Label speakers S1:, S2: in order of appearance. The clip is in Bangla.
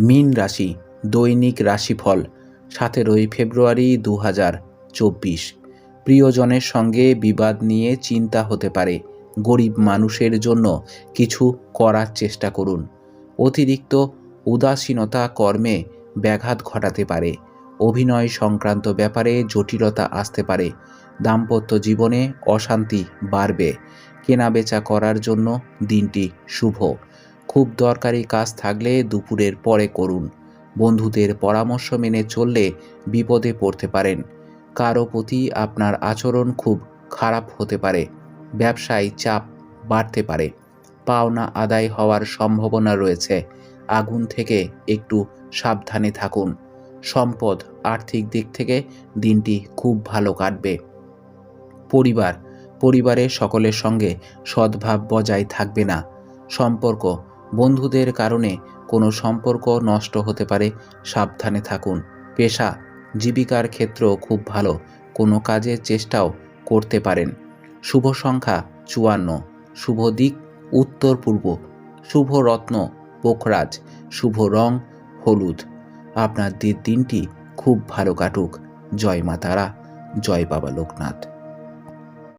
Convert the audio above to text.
S1: মীন রাশি, দৈনিক রাশিফল, সতেরোই ফেব্রুয়ারি দু হাজার চব্বিশ। প্রিয়জনের সঙ্গে বিবাদ নিয়ে চিন্তা হতে পারে। গরিব মানুষের জন্য কিছু করার চেষ্টা করুন। অতিরিক্ত উদাসীনতা কর্মে ব্যাঘাত ঘটাতে পারে। অভিনয় সংক্রান্ত ব্যাপারে জটিলতা আসতে পারে। দাম্পত্য জীবনে অশান্তি বাড়বে। কেনাবেচা করার জন্য দিনটি শুভ। খুব দরকারি কাজ থাকলে দুপুরের পরে করুন। বন্ধুদের পরামর্শ মেনে চললে বিপদে পড়তে পারেন। কারও প্রতি আপনার আচরণ খুব খারাপ হতে পারে। ব্যবসায় চাপ বাড়তে পারে। পাওনা আদায় হওয়ার সম্ভাবনা রয়েছে। আগুন থেকে একটু সাবধানে থাকুন। সম্পদ আর্থিক দিক থেকে দিনটি খুব ভালো কাটবে। পরিবার। পরিবারের সকলের সঙ্গে সদ্ভাব বজায় থাকবে না। সম্পর্ক বন্ধুদের কারণে কোনো সম্পর্ক নষ্ট হতে পারে, সাবধানে থাকুন। পেশা, জীবিকার ক্ষেত্র খুব ভালো, কোনো কাজের চেষ্টাও করতে পারেন। শুভ সংখ্যা চুয়ান্ন, শুভ দিক উত্তর পূর্ব, শুভ রত্ন পোখরাজ, শুভ রং হলুদ। আপনার দিনটি খুব ভালো কাটুক। জয় মা তারা, জয় বাবা লোকনাথ।